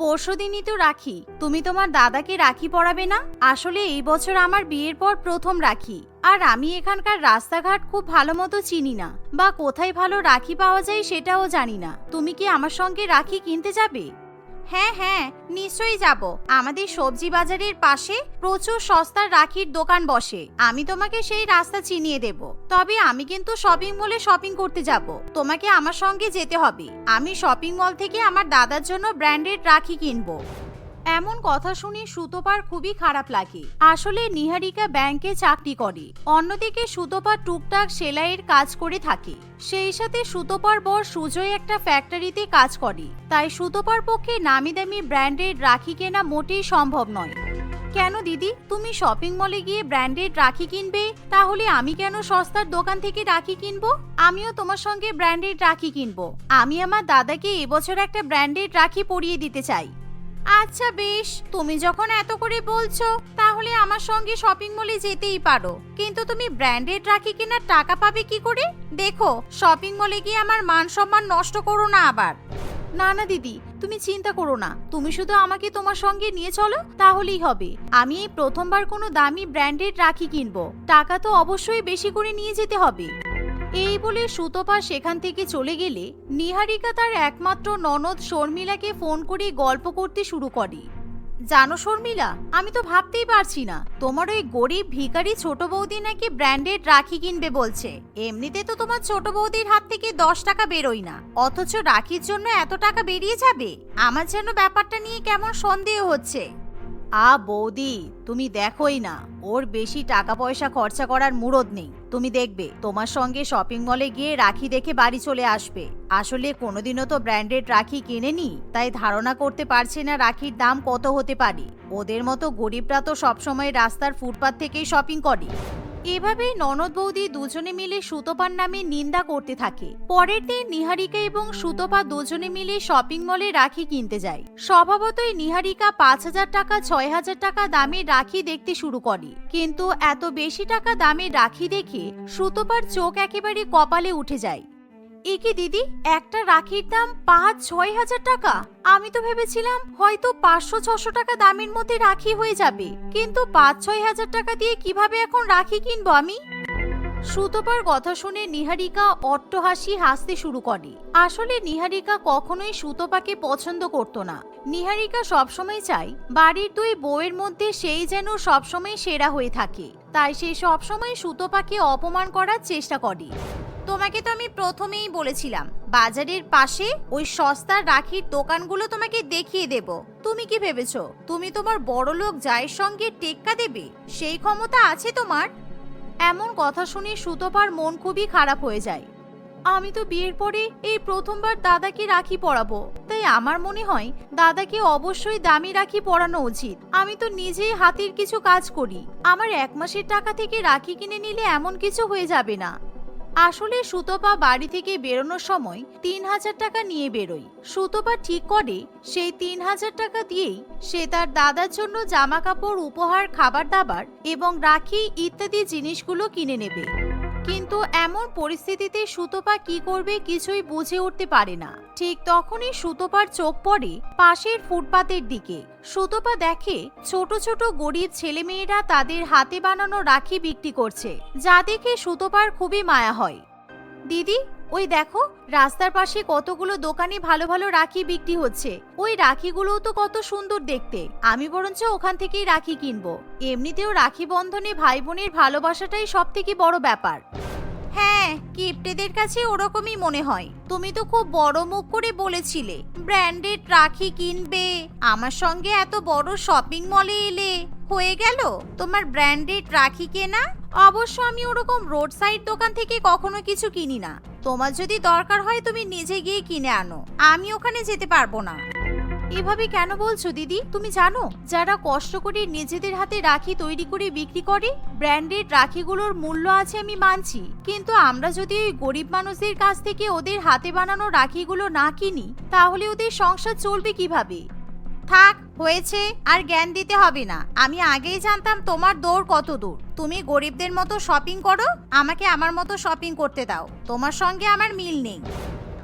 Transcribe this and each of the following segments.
পরশুদিনই তো রাখি। তুমি তোমার দাদাকে রাখি পড়াবে না? আসলে এই বছর আমার বিয়ের পর প্রথম রাখি। আর আমি এখানকার রাস্তাঘাট খুব ভালো মতো চিনি না। বা কোথায় ভালো রাখি পাওয়া যায় সেটাও জানি না। তুমি কি আমার সঙ্গে রাখি কিনতে যাবে? হ্যাঁ হ্যাঁ নিশ্চয়ই যাব। আমাদের সবজি বাজারের পাশে প্রচুর সস্তার রাখির দোকান বসে। আমি তোমাকে সেই রাস্তা চিনিয়ে দেব। তবে আমি কিন্তু শপিং মলে শপিং করতে যাব। তোমাকে আমার সঙ্গে যেতে হবে। আমি শপিং মল থেকে আমার দাদার জন্য ব্র্যান্ডেড রাখি কিনবো। এমন কথা শুনে সুতোপার খুবই খারাপ লাগে। আসলে নিহারিকা ব্যাংকে চাকরি করে। অন্যদিকে সুতোপা টুকটাক সেলাইয়ের কাজ করে থাকে। সেই সাথে সুতোপার বর সুজয় একটা ফ্যাক্টরিতে কাজ করে। তাই সুতোপার পক্ষে নামি দামি ব্র্যান্ডেড রাখি কেনা মোটেই সম্ভব নয়। কেন দিদি? তুমি শপিং মলে গিয়ে ব্র্যান্ডেড রাখি কিনবে? তাহলে আমি কেন সস্তার দোকান থেকে রাখি কিনবো? আমিও তোমার সঙ্গে ব্র্যান্ডেড রাখি কিনবো। আমি আমার দাদাকে এবছর একটা ব্র্যান্ডেড রাখি পরিয়ে দিতে চাই। আচ্ছা বেশ, তুমি যখন এত করে বলছো, তাহলে আমার সঙ্গে শপিং মলে যেতেই পারো। কিন্তু তুমি ব্র্যান্ডেড রাখি কেনার টাকা পাবে কি করে? দেখো শপিং মলে গিয়ে আমার মান সম্মান নষ্ট করো না আবার। না না, দিদি, তুমি চিন্তা করো না। তুমি শুধু আমাকে তোমার সঙ্গে নিয়ে চলো, তাহলেই হবে। আমি এই প্রথমবার কোনো দামি ব্র্যান্ডেড রাখি কিনবো। টাকা তো অবশ্যই বেশি করে নিয়ে যেতে হবে। এই বলে সুতপা সেখান থেকে চলে গেলে নিহারিকা তার একমাত্র ননদ শর্মিলাকে ফোন করে গল্প করতে শুরু করে। জানো শর্মিলা, আমি তো ভাবতেই পারছি না, তোমার ওই গরিব ভিখারি ছোট বৌদি নাকি ব্র্যান্ডেড রাখি কিনবে বলছে। এমনিতে তো তোমার ছোট বৌদির হাত থেকে দশ টাকা বেরোয় না, অথচ রাখির জন্য এত টাকা বেরিয়ে যাবে? আমার যেন ব্যাপারটা নিয়ে কেমন সন্দেহ হচ্ছে। আ বৌদি, তুমি দেখোই না, ওর বেশি টাকা পয়সা খরচা করার মুরদ নেই। তুমি দেখবে, তোমার সঙ্গে শপিং মলে গিয়ে রাখি দেখে বাড়ি চলে আসবে। আসলে কোনোদিনও তো ব্র্যান্ডেড রাখি কিনেনি, তাই ধারণা করতে পারছে না রাখির দাম কত হতে পারে। ওদের মতো গরিবরা তো সবসময় রাস্তার ফুটপাত থেকেই শপিং করে। এভাবেই ননদ বৌদি দুজনে মিলে সুতপার নামে নিন্দা করতে থাকে। পরের দিন নিহারিকা এবং সুতপা দুজনে মিলে শপিং মলে রাখি কিনতে যায়। স্বভাবতই নিহারিকা পাঁচ হাজার টাকা, ছয় হাজার টাকা দামে রাখি দেখতে শুরু করে। কিন্তু এত বেশি টাকা দামে রাখি দেখে সুতপার চোখ একেবারে কপালে উঠে যায়। একে দিদি, একটা রাখির দাম পাঁচ, ছয় হাজার টাকা। আমি তো ভেবেছিলাম হয়তো পাঁচশো, ছশো টাকা দামের মধ্যে রাখি হয়ে যাবে। কিন্তু পাঁচ, ছয় হাজার টাকা দিয়ে কীভাবে এখন রাখি কিনবো আমি? সুতপার কথা শুনে নিহারিকা অট্টহাসি হাসতে শুরু করে। আসলে নিহারিকা কখনোই সুতপাকে পছন্দ করত না। নিহারিকা সবসময় চায় বাড়ির দুই বউয়ের মধ্যে সেই যেন সবসময় সেরা হয়ে থাকে। তাই সে সবসময় সুতপাকে অপমান করার চেষ্টা করে। তোমাকে তো আমি প্রথমেই বলেছিলাম, বাজারের পাশে ওই সস্তার রাখির দোকানগুলো তোমাকে দেখিয়ে দেব। তুমি কি ভেবেছো? তুমি তোমার বড় লোক জায়ের সঙ্গে টেক্কা দেবে? সেই ক্ষমতা আছে তোমার? এমন কথা শুনে সুতপার মন খুবই খারাপ হয়ে যায়। আমি তো বিয়ের পরে এই প্রথমবার দাদাকে রাখি পরাবো, তাই আমার মনে হয় দাদাকে অবশ্যই দামি রাখি পরানো উচিত। আমি তো নিজেই হাতের কিছু কাজ করি। আমার এক মাসের টাকা থেকে রাখি কিনে নিলে এমন কিছু হয়ে যাবে না। আসলে সুতপা বাড়ি থেকে বেরোনোর সময় তিন হাজার টাকা নিয়ে বেরোয়। সুতপা ঠিক করে সেই তিন হাজার টাকা দিয়েই সে তার দাদার জন্য জামা কাপড় উপহার খাবার দাবার এবং রাখি ইত্যাদি জিনিসগুলো কিনে নেবে। কিন্তু এমন পরিস্থিতিতে সুতপা কি করবে কিছুই বুঝে উঠতে পারে না। ঠিক তখনই সুতপার চোখ পড়ে পাশের ফুটপাতের দিকে। সুতপা দেখে ছোট ছোট গরিব ছেলেমেয়েরা তাদের হাতে বানানো রাখি বিক্রি করছে, যা দেখে সুতপার খুবই মায়া হয়। দিদি ওই দেখো, রাস্তার পাশে কতগুলো দোকানে ভালো ভালো রাখি বিক্রি হচ্ছে। ওই রাখিগুলোও তো কত সুন্দর দেখতে। আমি বরঞ্চ ওখান থেকেই রাখি কিনবো। এমনিতেও রাখি বন্ধনে ভাই বোনের ভালোবাসাটাই সব থেকে বড় ব্যাপার। হ্যাঁ কিপ্টেদের কাছে ওরকমই মনে হয়। তুমি তো খুব বড় মুখ করে বলেছিলে, ব্র্যান্ডেড রাখি কিনবে। আমার সঙ্গে এত বড় শপিং মলে এলে হয়ে গেল? তোমার ব্র্যান্ডেড রাখি কেনা? অবশ্য আমি ওরকম রোড সাইড দোকান থেকে কখনো কিছু কিনি না। তোমার যদি দরকার হয় তুমি নিজে গিয়ে কিনে আনো। আমি ওখানে যেতে পারব না। এভাবে কেন বলছো, দিদি? তুমি জানো, যারা কষ্ট করে নিজেদের হাতে রাখি তৈরি করে বিক্রি করে, ব্র্যান্ডেড রাখিগুলোর মূল্য আছে আমি মানছি। কিন্তু আমরা যদি ওই গরিব মানুষদের কাছ থেকে ওদের হাতে বানানো রাখিগুলো না কিনি, তাহলে ওদের সংসার চলবে কীভাবে? থাক, হয়েছে, আর জ্ঞান দিতে হবে না। আমি আগেই জানতাম তোমার দৌড় কত দূর। তুমি গরিবদের মতো শপিং করো, আমাকে আমার মতো শপিং করতে দাও। তোমার সঙ্গে আমার মিল নেই।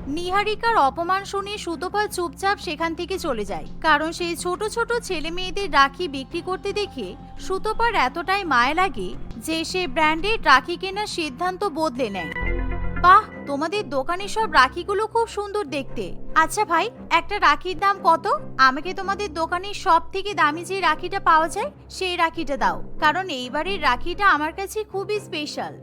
নিহারিকার অপমান শুনে সুতপা চুপচাপ সেখান থেকে চলে যায়। কারণ সেই ছোট ছোট ছেলে মেয়েদের রাখি বিক্রি করতে দেখে সুতপার এতটাই মায়া লাগে যে সে ব্র্যান্ডেড রাখি কেনার সিদ্ধান্ত বদলে নেয়। বাহ, তোমাদের দোকানের সব রাখিগুলো খুব সুন্দর দেখতে। আচ্ছা ভাই, একটা রাখির দাম কত? আমাকে তোমাদের দোকানের সব থেকে দামি যে রাখিটা পাওয়া যায়, সেই রাখিটা দাও। কারণ এইবারের রাখিটা আমার কাছে খুবই স্পেশাল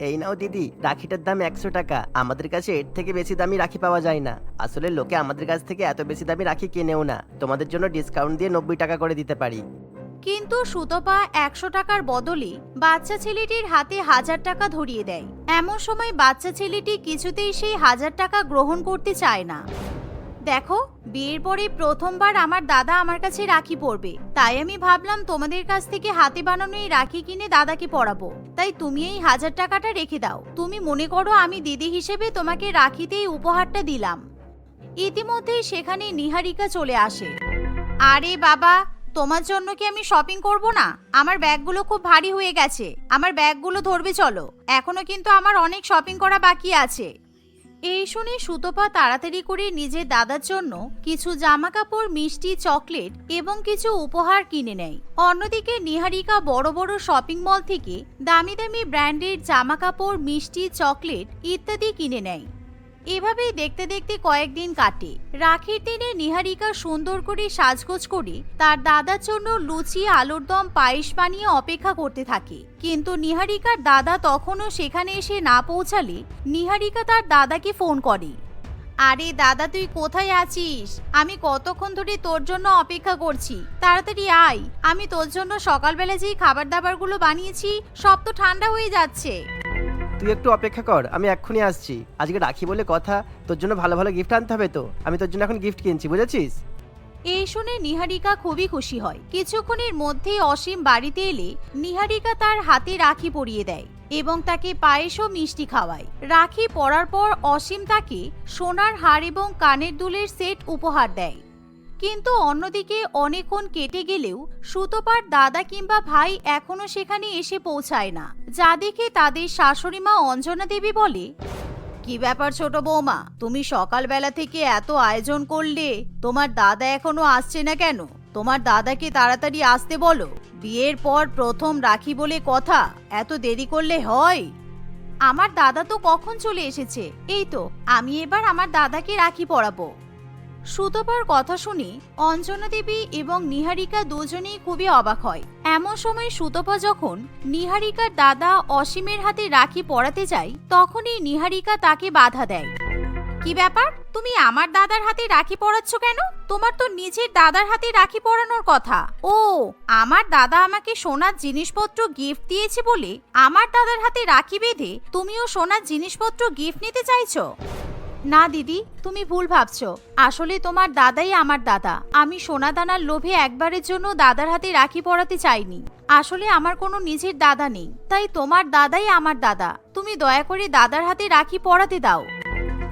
এই নাও দিদি, রাখিটার দাম একশো টাকা। আমাদের কাছে এর থেকে বেশি দামি রাখি পাওয়া যায় না। আসলে লোকে আমাদের কাছ থেকে এত বেশি দামি রাখি কেনেও না। তোমাদের জন্য ডিসকাউন্ট দিয়ে নব্বই টাকা করে দিতে পারি। কিন্তু সুতপা একশো টাকার বদলে বাচ্চা ছেলেটির হাতে হাজার টাকা ধরিয়ে দেয়। এমন সময় বাচ্চা ছেলেটি কিছুতেই সেই হাজার টাকা গ্রহণ করতে চায় না। দেখো, বিয়ের পরে প্রথমবার আমার দাদা আমার কাছে রাখি পরবে। তাই আমি ভাবলাম তোমাদের কাছ থেকে হাতে বানানো এই রাখি কিনে দাদাকে পরাবো। তাই তুমি এই হাজার টাকাটা রেখে দাও। তুমি মনে করো আমি দিদি হিসেবে তোমাকে রাখিতে এই উপহারটা দিলাম। ইতিমধ্যেই সেখানে নিহারিকা চলে আসে। আরে বাবা তোমার জন্য কি আমি শপিং করব না? আমার ব্যাগগুলো খুব ভারী হয়ে গেছে। আমার ব্যাগগুলো ধরবে চলো। এখনও কিন্তু আমার অনেক শপিং করা বাকি আছে। এই শুনে সুতপা তাড়াতাড়ি করে নিজের দাদার জন্য কিছু জামা কাপড় মিষ্টি, চকলেট এবং কিছু উপহার কিনে নেয়। অন্যদিকে নিহারিকা বড় বড় শপিং মল থেকে দামি দামি ব্র্যান্ডের জামা কাপড় মিষ্টি, চকলেট ইত্যাদি কিনে নেয়। এভাবেই দেখতে দেখতে কয়েকদিন কাটে। রাখির দিনে নিহারিকা সুন্দর করে সাজগোজ করে তার দাদার জন্য লুচি, আলুর দম, পায়েস বানিয়ে অপেক্ষা করতে থাকে। কিন্তু নিহারিকার দাদা তখনও সেখানে এসে না পৌঁছালে নিহারিকা তার দাদাকে ফোন করে। আরে দাদা, তুই কোথায় আছিস? আমি কতক্ষণ ধরে তোর জন্য অপেক্ষা করছি। তাড়াতাড়ি আয়। আমি তোর জন্য সকালবেলা যেই খাবার দাবারগুলো বানিয়েছি, সব তো ঠান্ডা হয়ে যাচ্ছে। তুই একটু অপেক্ষা কর, আমি এক্ষুনি আসছি। আজকে রাখি বলে কথা, তোর জন্য ভালো ভালো গিফট আনতে হবে তো। আমি তোর জন্য এখন গিফট কিনছি, বুঝেছিস? এই শুনে নিহারিকা খুবই খুশি হয়। কিছুক্ষণের মধ্যেই অসীম বাড়িতে এলে নিহারিকা তার হাতে রাখি পরিয়ে দেয় এবং তাকে পায়েস ও মিষ্টি খাওয়ায়। রাখি পরার পর অসীম তাকে সোনার হার এবং কানের দুলের সেট উপহার দেয়। কিন্তু অন্যদিকে অনেকক্ষণ কেটে গেলেও সুতপার দাদা কিংবা ভাই এখনও সেখানে এসে পৌঁছায় না। যা দেখে তাদের শাশুড়ি মা অঞ্জনা দেবী বলে, কি ব্যাপার ছোট বৌমা, তুমি সকালবেলা থেকে এত আয়োজন করলে? তোমার দাদা এখনও আসছে না কেন? তোমার দাদাকে তাড়াতাড়ি আসতে বলো। বিয়ের পর প্রথম রাখি বলে কথা, এত দেরি করলে হয়? আমার দাদা তো কখন চলে এসেছে? এই তো, আমি এবার আমার দাদাকে রাখি পরাবো। সুতপার কথা শুনে অঞ্জনা দেবী এবং নিহারিকা দুজনেই খুবই অবাক হয়। এমন সময় সুতপা যখন নিহারিকার দাদা অসীমের হাতে রাখি পড়াতে যায়, তখনই নিহারিকা তাকে বাধা দেয়। কি ব্যাপার? তুমি আমার দাদার হাতে রাখি পড়াচ্ছ কেন? তোমার তো নিজের দাদার হাতে রাখি পরানোর কথা। ও, আমার দাদা আমাকে সোনার জিনিসপত্র গিফট দিয়েছে বলে আমার দাদার হাতে রাখি বেঁধে তুমিও সোনার জিনিসপত্র গিফট নিতে চাইছো? না, দিদি, তুমি ভুল ভাবছ। আসলে তোমার দাদাই আমার দাদা। আমি সোনা দানার লোভে একবারের জন্য দাদার হাতে রাখি পড়াতে চাইনি। আসলে আমার কোনো নিজের দাদা নেই। তাই তোমার দাদাই আমার দাদা। তুমি দয়া করে দাদার হাতে রাখি পড়াতে দাও।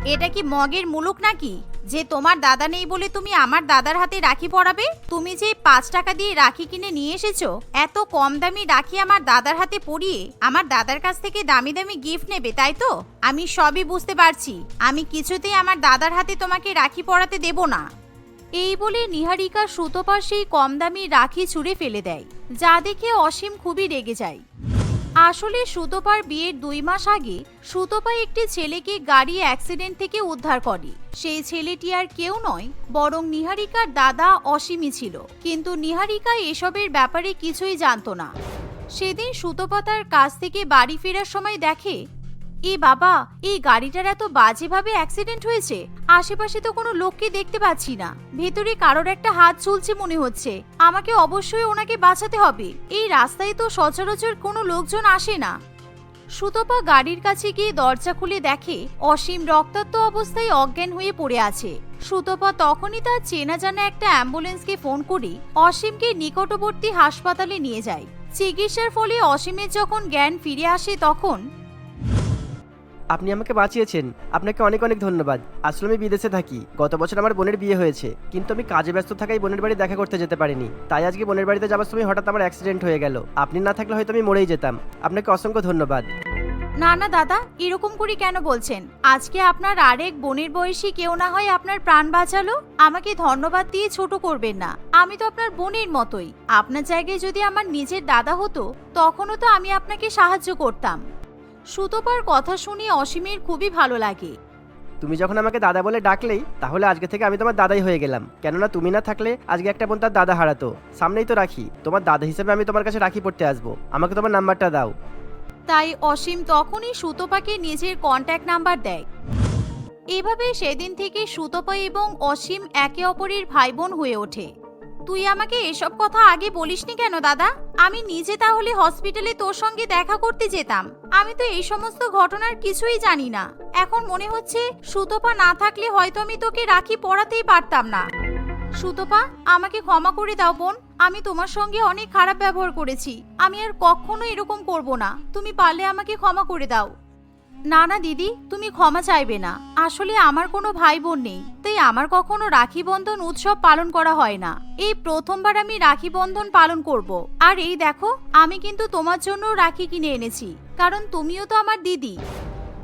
এটা কি মগের মুলুক নাকি? যে তোমার দাদা নেই বলে তুমি আমার দাদার হাতে রাখি পরাবে? তুমি যে পাঁচ টাকা দিয়ে রাখি কিনে নিয়ে এসেছ, এত কম দামি রাখি আমার দাদার হাতে পরিয়ে আমার দাদার কাছ থেকে দামি দামি গিফট নেবে, তাই তো? আমি সবই বুঝতে পারছি। আমি কিছুতেই আমার দাদার হাতে তোমাকে রাখি পরাতে দেব না। এই বলে নিহারিকা সুতোপার সেই কম দামি রাখি ছুঁড়ে ফেলে দেয়। যা দেখে অসীম খুবই রেগে যায়। আসলে সুতপার বিয়ের দুই মাস আগে সুতপা একটি ছেলেকে গাড়ি অ্যাক্সিডেন্ট থেকে উদ্ধার করে। সেই ছেলেটি আর কেউ নয়, বরং নিহারিকার দাদা অসীমী ছিল। কিন্তু নিহারিকা এসবের ব্যাপারে কিছুই জানত না। সেদিন সুতপা তার কাছ থেকে বাড়ি ফেরার সময় দেখে এ বাবা, এই গাড়িটার এত বাজেভাবে অ্যাক্সিডেন্ট হয়েছে। আশেপাশে তো কোনো লোককে দেখতে পাচ্ছি না। ভেতরে কারোর একটা হাত ঝুলছে মনে হচ্ছে। আমাকে অবশ্যই ওনাকে বাঁচাতে হবে। এই রাস্তায় তো সচরাচর কোনো লোকজন আসে না। সুতপা গাড়ির কাছে গিয়ে দরজা খুলে দেখে, অসীম রক্তাক্ত অবস্থায় অজ্ঞান হয়ে পড়ে আছে। সুতপা তখনই তার চেনা জানা একটা অ্যাম্বুলেন্সকে ফোন করে অসীমকে নিকটবর্তী হাসপাতালে নিয়ে যায়। চিকিৎসার ফলে অসীমের যখন জ্ঞান ফিরে আসে তখন আপনি আমাকে বাঁচিয়েছেন। আপনাকে অনেক অনেক ধন্যবাদ। আসলে আমি বিদেশে থাকি। গত বছর আমার বোনের বিয়ে হয়েছে। কিন্তু আমি কাজে ব্যস্ত থাকায় বোনের বাড়ি দেখা করতে যেতে পারিনি। তাই আজকে বোনের বাড়িতে যাওয়ার সময় হঠাৎ আমার অ্যাক্সিডেন্ট হয়ে গেল। আপনি না থাকলে হয়তো আমি মরেই যেতাম। আপনাকে অসংখ্য ধন্যবাদ। না না, দাদা, এরকম করে কেন বলছেন? আজকে আপনার আরেক বোনের বয়সী কেউ না হয় আপনার প্রাণ বাঁচালো? আমাকে ধন্যবাদ দিয়ে ছোট করবেন না। আমি তো আপনার বোনের মতোই। আপনার জায়গায় যদি আমার নিজের দাদা হতো, তখনও তো আমি আপনাকে সাহায্য করতাম। সুতোপার কথা শুনে অসীমের খুবই ভালো লাগে। তুমি যখন আমাকে দাদা বলে ডাকলেই তাহলে আজকে থেকে আমি তোমার দাদাই হয়ে গেলাম। কেননা তুমি না থাকলে আজকে একটা বোন তার দাদা হারাতো। সামনেই তো রাখি। তোমার দাদা হিসেবে আমি তোমার কাছে রাখি পড়তে আসব। আমাকে তোমার নাম্বারটা দাও। তাই অসীম তখনই সুতপাকে নিজের কন্ট্যাক্ট নাম্বার দেয়। এভাবে সেদিন থেকে সুতপা এবং অসীম একে অপরের ভাই বোন হয়ে ওঠে। তুই আমাকে এসব কথা আগে বলিসনি কেন, দাদা? আমি নিজে তাহলে হসপিটালে তোর সঙ্গে দেখা করতে যেতাম। আমি তো এই সমস্ত ঘটনার কিছুই জানি না। এখন মনে হচ্ছে সুতপা না থাকলে হয়তো আমি তোকে রাখি পড়াতেই পারতাম না। সুতপা, আমাকে ক্ষমা করে দাও বোন। আমি তোমার সঙ্গে অনেক খারাপ ব্যবহার করেছি। আমি আর কখনো এরকম করব না। তুমি পারলে আমাকে ক্ষমা করে দাও। না না, দিদি, তুমি ক্ষমা চাইবে না। আসলে আমার কোনো ভাই বোন নেই, তাই আমার কখনো রাখি বন্ধন উৎসব পালন করা হয় না। এই প্রথমবার আমি রাখি বন্ধন পালন করব। আর এই দেখো, আমি কিন্তু তোমার জন্য রাখি কিনে এনেছি, কারণ তুমিও তো আমার দিদি।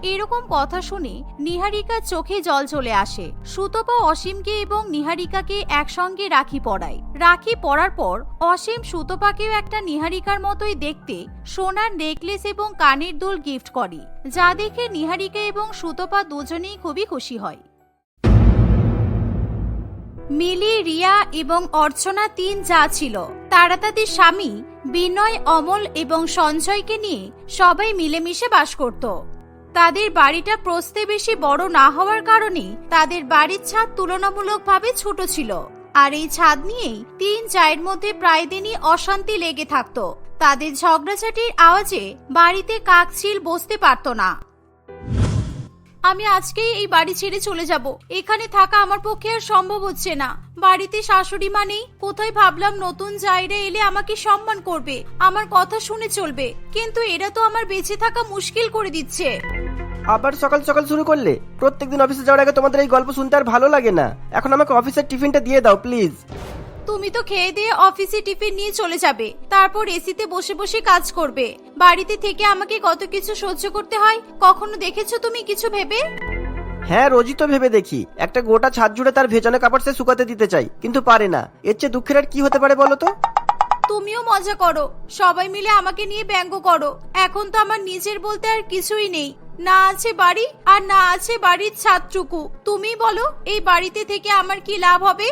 এরকম কথা শুনে নিহারিকার চোখে জল চলে আসে। সুতপা অসীমকে এবং নিহারিকাকে একসঙ্গে রাখি পরায়। রাখি পরার পর অসীম সুতপাকেও একটা নিহারিকার মতোই দেখতে সোনার নেকলেস এবং কানের দুল গিফট করে, যা দেখে নিহারিকা এবং সুতপা দুজনেই খুবই খুশি হয়। মিলি, রিয়া এবং অর্চনা তিন যা ছিল, তারা তাদের স্বামী, বিনয়, অমল এবং সঞ্জয়কে নিয়ে সবাই মিলেমিশে বাস করত। তাদের বাড়িটা প্রস্তে বেশি বড় না হওয়ার কারণে তাদের বাড়ির ছাদ তুলনামূলকভাবে ছোট ছিল। আর এই ছাদ নিয়েই তিন চায়ের মধ্যে প্রায় দিনই অশান্তি লেগে থাকত। তাদের ঝগড়াঝাটির আওয়াজে বাড়িতে কাকছিল বসতে পারত না। আমি আজকেই এই বাড়ি ছেড়ে চলে যাব। এখানে থাকা আমার পক্ষে আর সম্ভব হচ্ছে না। বাড়িতে শাশুড়ি মা নেই, কোথায় ভাবলাম নতুন জায়গা এলে আমাকে সম্মান করবে, আমার কথা শুনে চলবে। কিন্তু এরা তো আমার বেঁচে থাকা মুশকিল করে দিচ্ছে। আবার সকাল সকাল শুরু করলে? প্রত্যেকদিন অফিসে যাওয়ার আগে তোমাদের এই গল্প শুনতে আর ভালো লাগে না। এখন আমাকে অফিসের টিফিনটা দিয়ে দাও, প্লিজ। তুমি তো খেয়ে দিয়ে অফিসে টিফিন নিয়ে চলে যাবে। তারপর এসিতে বসে বসে কাজ করবে। বাড়িতে থেকে আমাকে কত কিছু সহ্য করতে হয়? কখনো দেখেছ তুমি কিছু ভেবে? হ্যাঁ রোজই তো ভেবে দেখি। একটা গোটা ছাদ জুড়ে তার ভেজানো কাপড় সে শুকাতে দিতে চাই কিন্তু পারে না। এর চেয়ে দুঃখের আর কি হতে পারে বলো তো? তুমিও মজা করো। সবাই মিলে আমাকে নিয়ে ব্যঙ্গ করো। এখন তো আমার নিজের বলতে আর কিছুই নেই। না আছে বাড়ি আর না আছে বাড়ির ছাদটুকু। তুমি বলো এই বাড়িতে থেকে আমার কি লাভ হবে?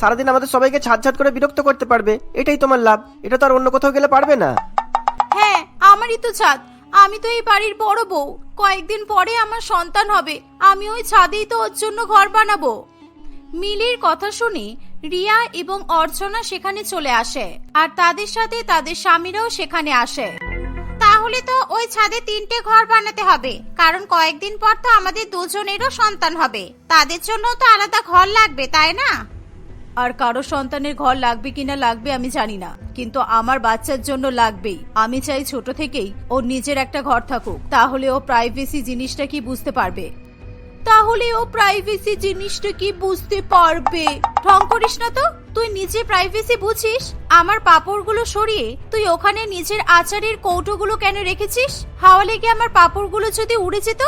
সারাদিন আমাদের সবাইকে ছাদ ছাদ করে বিরক্ত করতে পারবে। এটাই তোমার লাভ। এটা তো আর অন্য কোথাও গেলে পারবে না। হ্যাঁ আমারই তো ছাদ আমি তো এই বাড়ির বড় বউ। কয়েকদিন পরে আমার সন্তান হবে। আমি ওই ছাদেই তো ওর জন্য ঘর বানাবো। মিলির কথা শুনে রিয়া এবং অর্চনা সেখানে চলে আসে আর তাদের সাথে তাদের স্বামীরাও সেখানে আসে। তাহলে তো ওই ছাদে তিনটে ঘর বানাতে হবে। কারণ কয়েকদিন পর তো আমাদের দুজনেরও সন্তান হবে। তাদের জন্য তো আলাদা ঘর লাগবে, তাই না? আর কারও সন্তানের ঘর লাগবে কিনা লাগবে আমি জানি না। কিন্তু আমার বাচ্চার জন্য লাগবেই। আমি চাই ছোট থেকেই ওর নিজের একটা ঘর থাকুক। তাহলে ও প্রাইভেসি জিনিসটা কি বুঝতে পারবে? তাহলে ও প্রাইভেসি জিনিসটা কি বুঝতে পারবে? ঢং করিস না তো। তুই নিজে প্রাইভেসি বুঝিস? আমার পাপড়গুলো সরিয়ে তুই ওখানে নিজের আচারের কৌটোগুলো কেন রেখেছিস? হাওয়া লেগে আমার পাপড়গুলো যদি উড়ে যেত?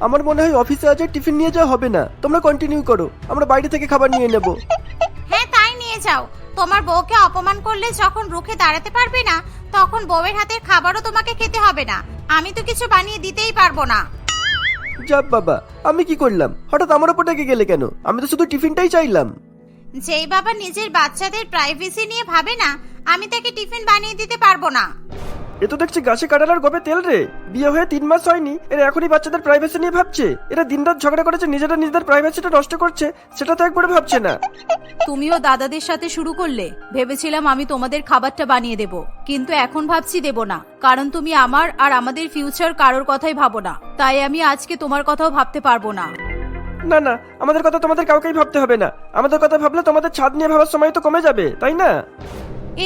আমার মনে হয় অফিসে আজ টিফিন নিয়ে যাওয়া হবে না। তোমরা কন্টিনিউ করো। আমরা বাইরে থেকে খাবার নিয়ে নেব। যাও। তোমার বউকে অপমান করলে যখন রুখে দাঁড়াতে পারবে না তখন বউয়ের হাতের খাবারও তোমাকে খেতে হবে না। আমি তো কিছু বানিয়ে দিতেই পারব না। যাব বাবা আমি কি করলাম? হঠাৎ আমার উপর ডেকে গেলে কেন? আমি তো শুধু টিফিনটাই চাইলাম। যেই বাবা নিজের বাচ্চাদের প্রাইভেসি নিয়ে ভাবে না আমি তাকে টিফিন বানিয়ে দিতে পারব না। এ তো দেখছি গাছে কাটালার গবে তেল রে। বিয়ে হয়ে তিন মাস হয়নি এরা এখনই বাচ্চাদের প্রাইভেসি নিয়ে ভাবছে। এরা দিনরাত ঝগড়া করেছে নিজেরা নিজেদের প্রাইভেসিটা নষ্ট করছে সেটা তো একবারে ভাবছে না। তুমিও দাদাদের সাথে শুরু করলে ভেবেছিলাম আমি তোমাদের খাবারটা বানিয়ে দেব কিন্তু এখন ভাবছি দেব না কারণ তুমি আমার আর আমাদের ফিউচার কারোর কথাই ভাবো না তাই আমি আজকে তোমার কথাও ভাবতে পারব না। না না আমাদের কথা তোমাদের কাউকেই ভাবতে হবে না। আমাদের কথা ভাবলে তোমাদের ছাদ নিয়ে ভাবার সময় তো কমে যাবে তাই না?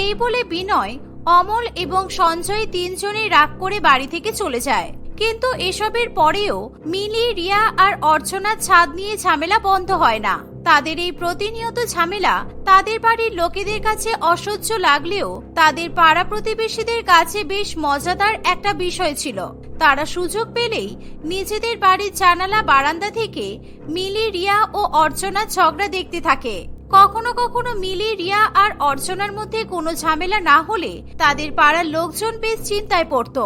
এই বলে বিনয় অমল এবং সঞ্জয় তিনজনে রাগ করে বাড়ি থেকে চলে যায়। কিন্তু এসবের পরেও মিলি, রিয়া আর অর্চনার ছাদ নিয়ে ঝামেলা বন্ধ হয় না। তাদের এই প্রতিনিয়ত ঝামেলা তাদের বাড়ির লোকেদের কাছে অসহ্য লাগলেও তাদের পাড়া প্রতিবেশীদের কাছে বেশ মজাদার একটা বিষয় ছিল। তারা সুযোগ পেলেই নিজেদের বাড়ির জানালা বারান্দা থেকে মিলি, রিয়া ও অর্চনা ঝগড়া দেখতে থাকে। কখনো কখনো মিলি, রিয়া আর অর্চনার মধ্যে কোনো ঝামেলা না হলে তাদের পাড়ার লোকজন বেশ চিন্তায় পড়তো।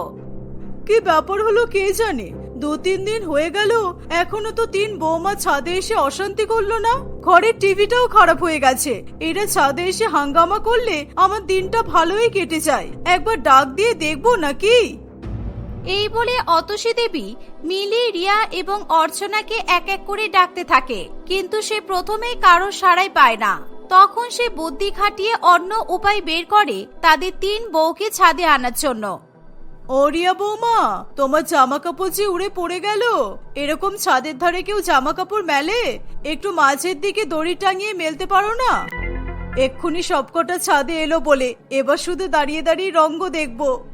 কি ব্যাপার হলো কে জানে? দু তিন দিন হয়ে গেল, এখনও তো তিন বৌমা ছাদে এসে অশান্তি করল না? ঘরের টিভিটাও খারাপ হয়ে গেছে। এরা ছাদে এসে হাঙ্গামা করলে আমার দিনটা ভালোই কেটে যায়। একবার ডাক দিয়ে দেখব নাকি? এই বলে অতসী দেবী মিলি, রিয়া এবং অর্চনাকে এক এক করে ডাকতে থাকে। কিন্তু সে প্রথমেই কারও সাড়াই পায় না। তখন সে বুদ্ধি খাটিয়ে অন্য উপায় বের করে তাদের তিন বউকে ছাদে আনার জন্য। ওরিয়া বৌমা, তোমার জামা কাপড় যে উড়ে পড়ে গেল। এরকম ছাদের ধারে কেউ জামা কাপড় মেলে? একটু মাঝের দিকে দড়ি টাঙিয়ে মেলতে পারো না? এক্ষুনি সবকটা ছাদে এলো বলে এবার শুধু দাঁড়িয়ে দাঁড়িয়ে রঙ্গ দেখব।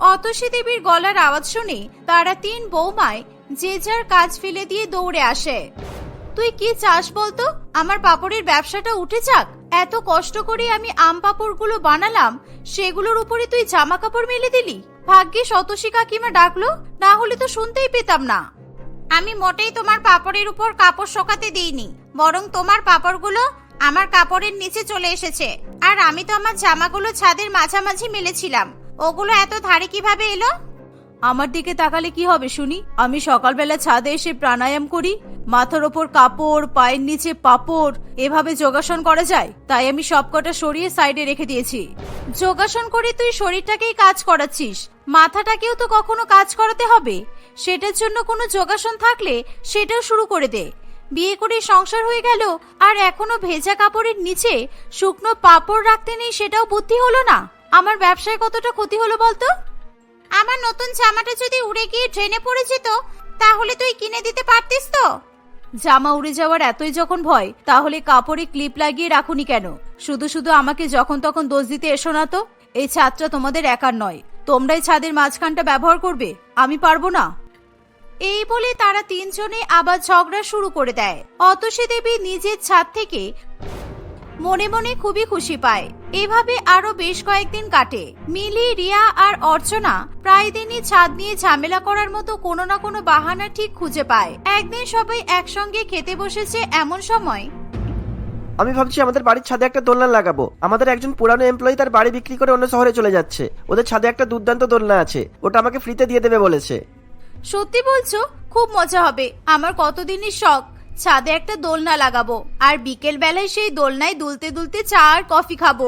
অতসী দেবীর গলার আওয়াজ শুনে তারা তিন বৌমায় যে যার কাজ ফেলে দিয়ে দৌড়ে আসে। তুই কি চাস বলতো? আমার পাপড়ের ব্যবসাটা উঠে যাক। এত কষ্ট করে আমি আম পাপড়গুলো বানালাম, সেগুলোর উপরে তুই জামা কাপড় মেলে দিলি? ভাগ্যে অতসী কাকিমা ডাকলো, না হলে তো শুনতেই পেতাম না। আমি মোটেই তোমার পাপড়ের উপর কাপড় শোকাতে দিইনি, বরং তোমার পাপড়গুলো আমার কাপড়ের নিচে চলে এসেছে। আর আমি তো আমার জামাগুলো ছাদের মাঝামাঝি মেলেছিলাম। ওগুলো এত ধারে কীভাবে এলো? আমার দিকে তাকালে কি হবে শুনি? আমি সকালবেলা ছাদে এসে প্রাণায়াম করি মাথার ওপর কাপড় পায়ের নিচে পাপড় এভাবে যোগাসন করা যায়? তাই আমি সবকটা সরিয়ে সাইডে রেখে দিয়েছি। যোগাসন করে তুই শরীরটাকেই কাজ করাচ্ছিস। মাথাটাকেও তো কখনো কাজ করাতে হবে। সেটার জন্য কোনো যোগাসন থাকলে সেটাও শুরু করে দে। বিয়ে করে সংসার হয়ে গেল আর এখনও ভেজা কাপড়ের নিচে শুকনো পাপড় রাখতে নেই সেটাও বুদ্ধি হলো না? আমার ব্যবসায় কতটা ক্ষতি হলো বলতো? আমার নতুন জামাটা যদি উড়ে গিয়ে ট্রেনে পড়ে যেত, তাহলে তুই কিনে দিতে পারতিস তো? জামা উড়ে যাওয়ার এতই যখন ভয়, তাহলে কাপড়ে ক্লিপ লাগিয়ে রাখুনি কেন? শুধু শুধু আমাকে যখন তখন দোষ দিতে এসো না তো? এই ছাদটা তোমাদের একার নয়। তোমরাই ছাদের মাঝখানটা ব্যবহার করবে। আমি পারব না। এই বলে তারা তিনজনে আবার ঝগড়া শুরু করে দেয়। অতসী দেবী নিজের ছাদ থেকে মনে মনে খুবই খুশি পায়। এভাবে আরও বেশ কয়েকদিন কাটে। মিলি রিয়া আর অর্চনা প্রায় দিনই ছাদ নিয়ে ঝামেলা করার মতো কোনো না কোনো বাহানা ঠিক খুঁজে পায়। একদিন সবাই একসঙ্গে খেতে বসেছে এমন সময়। আমি ভাবছি আমাদের বাড়ির ছাদে একটা দোলনা লাগাবো। আমাদের একজন পুরানো এমপ্লয়ি তার বাড়ি বিক্রি করে অন্য শহরে চলে যাচ্ছে। ওদের ছাদে একটা দুর্দান্ত দোলনা আছে। ওটা আমাকে ফ্রিতে দিয়ে দেবে বলেছে। সত্যি বলছো? খুব মজা হবে। আমার কতদিনই শখ। ছাদে একটা দোলনা লাগাবো আর বিকেল বেলায় সেই দোলনায় দুলতে দুলতে চা আর কফি খাব।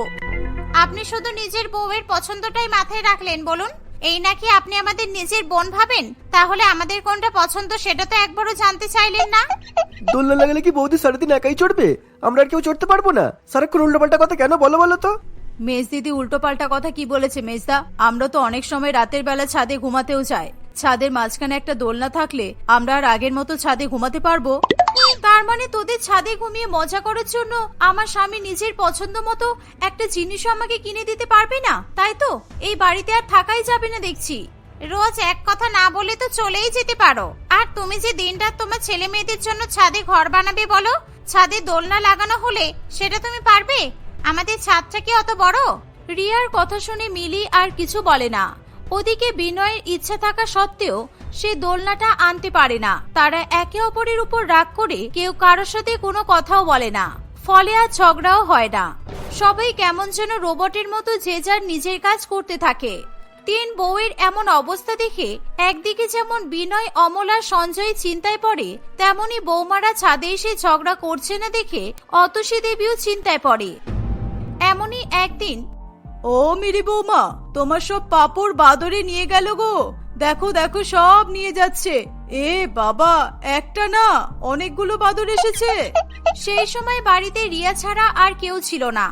আপনি শুধু নিজের বউয়ের পছন্দটাই মাথায় রাখলেন বলুন? এই নাকি আপনি আমাদের নিজের বোন ভাবেন? তাহলে আমাদের কোনটা পছন্দ সেটা তো একবারও জানতে চাইলেন না। দোলনা লাগালে কি বৌদি সারাদিন একাই চড়বে? আমরা আর কেউ চড়তে পারব না। সারাক্ষণ উল্টোপাল্টা কথা কেন বলো বলো তো? মেজ দিদি উল্টো পাল্টা কথা কি বলেছে মেজদা? আমরা তো অনেক সময় রাতের বেলা ছাদে ঘুমাতেও যাই ছাদের মাঝখানে একটা দোলনা থাকলে আমরা আর আগের মতো ছাদে ঘুমাতে পারব? তার মানে তোদের ছাদে ঘুমিয়ে মজা করার জন্য আমার স্বামী নিজের পছন্দ মতো একটা জিনিসও আমাকে কিনে দিতে পারবে না? তাই তো? এই বাড়িতে আর থাকাই যাবে না দেখছি। রোজ এক কথা না বলে তো চলেই যেতে পারো। আর তুমি যে দিনরাত তোমার ছেলে মেয়েদের জন্য ছাদে ঘর বানাবে বলো, ছাদে দোলনা লাগানো হলে সেটা তুমি পারবে? আমাদের ছাদটা কি অত বড়? রিয়ার কথা শুনে মিলি আর কিছু বলে না। ওদিকে বিনয়ের ইচ্ছা থাকা সত্ত্বেও সে দোলনাটা আনতে পারে না। তারা একে অপরের উপর রাগ করে কেউ কারোর সাথে কোনো কথাও বলে না। ফলে আর ঝগড়াও হয় না। সবাই কেমন যেন রোবটের মতো যে যার নিজের কাজ করতে থাকে। তিন বউয়ের এমন অবস্থা দেখে একদিকে যেমন বিনয়, অমল আর সঞ্জয় চিন্তায় পড়ে, তেমনি বৌমারা ছাদে এসে ঝগড়া করছে না দেখে অতসী দেবীও চিন্তায় পড়ে। এমনই একদিন ও মিরি বৌমা, তোমার সব পাপড় বাদরে নিয়ে গেল গো। দেখো দেখো, সব নিয়ে যাচ্ছে। এ বাবা, একটা না, অনেকগুলো বাদর এসেছে। সেই সময় বাড়িতে রিয়া ছাড়া আর কেউ ছিল না।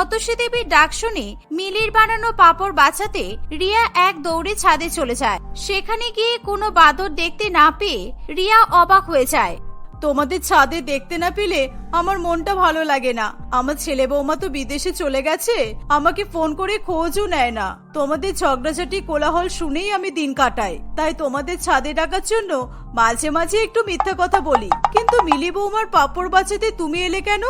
অতসী দেবীর ডাক শুনে মিলির বানানো পাপড় বাঁচাতে রিয়া এক দৌড়ে ছাদে চলে যায়। সেখানে গিয়ে কোনো বাদর দেখতে না পেয়ে রিয়া অবাক হয়ে যায়। তোমাদের ছাদে দেখতে না পেলে আমার মনটা ভালো লাগে না। আমার ছেলে বৌমা তো বিদেশে চলে গেছে। আমাকে ফোন করে খোঁজও নেয় না। তোমাদের ঝগড়াঝাটি কোলাহল শুনেই আমি দিন কাটাই। তাই তোমাদের ছাদে ডাকার জন্য মাঝে মাঝে একটু মিথ্যা কথা বলি। কিন্তু মিলি বৌমার পাপড় বাঁচাতে তুমি এলে কেন?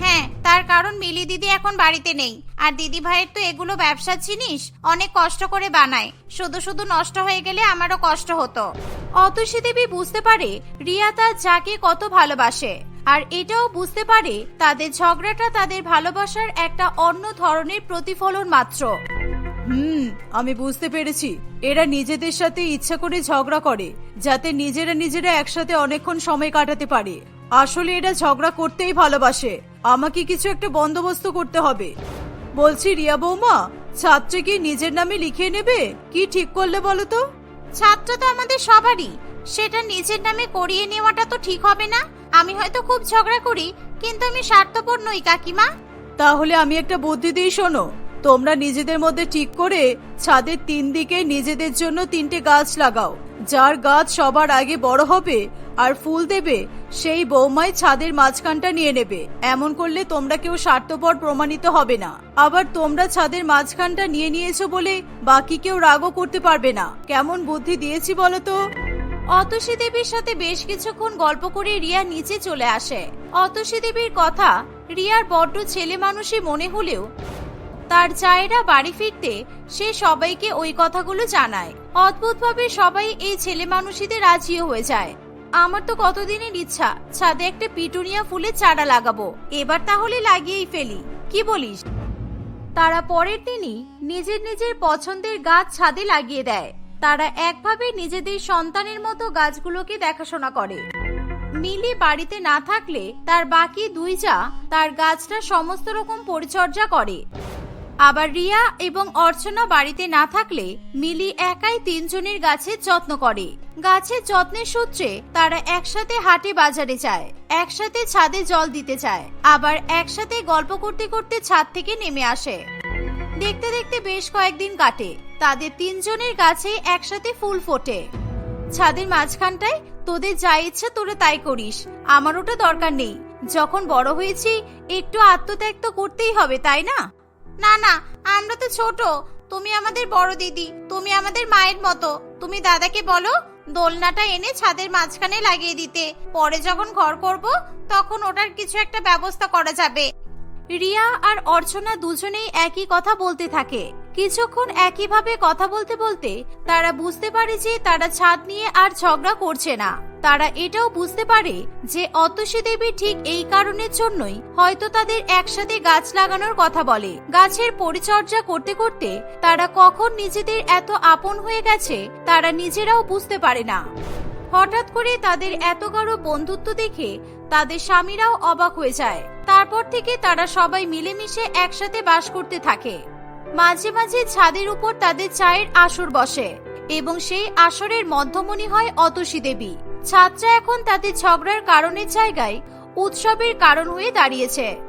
হ্যাঁ তার কারণ মিলি দিদি এখন বাড়িতে নেই। আর দিদি ভাইয়ের তো এগুলো ব্যবসার জিনিস অনেক কষ্ট করে বানায়। শুধু শুধু নষ্ট হয়ে গেলে আমারও কষ্ট হতো। অতসী দেবী বুঝতে পারে রিয়া তার যাকে কত ভালোবাসে। আর এটাও বুঝতে পারে তাদের ঝগড়াটা তাদের ভালোবাসার একটা অন্য ধরনের প্রতিফলন মাত্র। হুম, আমি বুঝতে পেরেছি। এরা নিজেদের সাথে ইচ্ছা করে ঝগড়া করে, যাতে নিজেরা নিজেরা একসাথে অনেকক্ষণ সময় কাটাতে পারে। আসলে এরা ঝগড়া করতেই ভালোবাসে। আমাকে কিছু একটা বন্দোবস্ত করতে হবে। বলছি রিয়া বৌমা ছাত্রী কি নিজের নামে লিখিয়ে নেবে? কি ঠিক করলে বলো তো? ছাত্র তো আমাদের সবারই। সেটা নিজের নামে করিয়ে নেওয়াটা তো ঠিক হবে না। আমি হয়তো খুব ঝগড়া করি কিন্তু আমি স্বার্থপর নই কাকিমা। তাহলে আমি একটা বুদ্ধি দিই শোনো। তোমরা নিজেদের মধ্যে ঠিক করে ছাদের তিন দিকে নিজেদের জন্য তিনটে গাছ লাগাও। যার গাছ সবার আগে বড় হবে আর ফুল দেবে, সেই বৌমাই ছাদের মাঝখানটা নিয়ে নেবে। এমন করলে তোমরা কেউ স্বার্থপর প্রমাণিত হবে না। আবার তোমরা ছাদের মাঝখানটা নিয়ে নিয়েছো বলে বাকি কেউ রাগও করতে পারবে না। কেমন বুদ্ধি দিয়েছি বলো তো? অতসী দেবীর সাথে বেশ কিছুক্ষণ গল্প করে রিয়া নিচে চলে আসে। অতসী দেবীর কথা রিয়ার বড্ড ছেলে মানুষই মনে হলেও তার চায়েরা বাড়ি ফিরতে সে সবাইকে ওই কথাগুলো জানায়। অদ্ভুতভাবে সবাই এই ছেলে মানুষীদের রাজিও হয়ে যায়। আমার তো কতদিনের ইচ্ছা, ছাদে একটা পিটুনিয়া ফুলের চারা লাগাবো। এবার তাহলে লাগিয়েই ফেলি। কি বলিস? তারা পরের দিনই নিজের নিজের পছন্দের গাছ ছাদে লাগিয়ে দেয়। তারা একভাবে নিজেদের সন্তানের মতো গাছগুলোকে দেখাশোনা করে। মিলি বাড়িতে না থাকলে তার বাকি দুই যা তার গাছটা সমস্ত রকম পরিচর্যা করে। আবার রিয়া এবং অর্চনা বাড়িতে না থাকলে মিলি একাই তিনজনের গাছের যত্ন করে। গাছের যত্নের সূত্রে তারা একসাথে হাটে বাজারে যায়, একসাথে ছাদে জল দিতে চায় আবার একসাথে গল্প করতে করতে ছাদ থেকে নেমে আসে। দেখতে দেখতে বেশ কয়েকদিন কাটে, তাদের তিনজনের গাছে একসাথে ফুল ফোটে। ছাদের মাঝখানটায়, তোদের যা ইচ্ছা তোরা তাই করিস, আমার ওটা দরকার নেই। যখন বড় হয়েছি, একটু আত্মত্যাগ তো করতেই হবে, তাই না? না না, আমরা তো ছোট। তুমি আমাদের বড় দিদি, তুমি আমাদের মায়ের মতো। তুমি দাদাকে বলো, দোলনাটা এনে ছাদের মাঝখানে লাগিয়ে দিতে। পরে যখন ঘর করব, তখন ওটার কিছু একটা ব্যবস্থা করা যাবে। রিয়া আর অর্চনা দুজনেই একই কথা বলতে থাকে। কিছুক্ষণ একইভাবে কথা বলতে বলতে তারা বুঝতে পারে যে তারা ছাদ নিয়ে আর ঝগড়া করছে না। তারা এটাও বুঝতে পারে যে অতসী দেবী ঠিক এই কারণের জন্যই হয়তো তাদের একসাথে গাছ লাগানোর কথা বলে। গাছের পরিচর্যা করতে করতে তারা কখন নিজেদের এত আপন হয়ে গেছে তারা নিজেরাও বুঝতে পারে না। হঠাৎ করে তাদের এত গাঢ় বন্ধুত্ব দেখে তাদের স্বামীরাও অবাক হয়ে যায়। তারপর থেকে তারা সবাই মিলেমিশে একসাথে বাস করতে থাকে। মাঝে মাঝে ছাদের উপর তাদের চায়ের আসর বসে, এবং সেই আসরের মধ্যমণি হয় অতসী দেবী। ছাত্রা এখন তাদের ঝগড়ার কারণের জায়গায়, উৎসবের কারণ হয়ে দাঁড়িয়েছে।